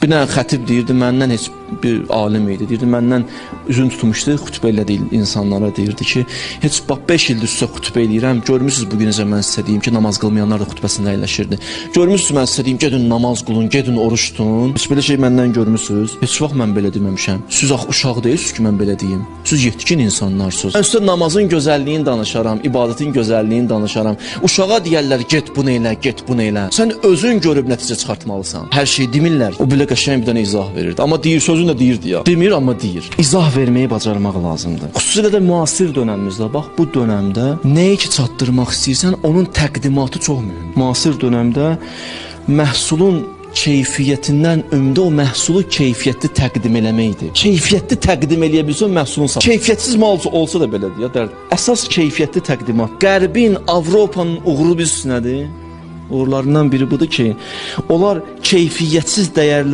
Bir dənə xətib deyirdi, məndən heç bir alim idi. Deyirdi, məndən üzün tutmuşdu, xütbə elə deyil insanlara deyirdi ki, heç bax 5 ildir sizə xütbə eləyirəm. Görmüsüz bu gün necə mən sizə deyim ki, namaz qılmayanlar da xütbəsində əyləşirdi. Görmüsüz mən sizə deyim, gedin namaz qılın, gedin oruç tutun. Heç belə şey məndən görmüsüz? Heç vaxt mən belə deməmişəm. Siz axı uşaq deyilsiniz ki, mən belə deyim. Siz yetkin insanlarsınız. Mən sizə namazın gözəlliyini danışaram, ibadətin gözəlliyini danışaram. Uşağa deyərlər, get bunu elə, get bunu elə. Sən özün görüb nəticə çıxartmalısan. Hər şey demirlər. O belə qəşəng bir dənə izah verirdi. Amma deyir sözünü də deyirdi ya. Demir amma deyir. İzah verməyi bacarmaq lazımdır. Xüsusilə də müasir dövrümüzdə bax bu dövrdə nəyi ki çatdırmaq istəyirsən, onun təqdimatı çox mühümdür. Müasir dövrdə məhsulun keyfiyyətindən ömrdə o məhsulu keyfiyyətli təqdim eləməkdir. Keyfiyyətli təqdim eləyə bilsən məhsulun sat. Keyfiyyətsiz mal olsa da belədir ya dərd. Əsas keyfiyyətli təqdimat. Qərbin, Avropanın uğuru biz nədir? Uğurlarından biri budur ki, onlar keyfiyyətsiz dəyərlər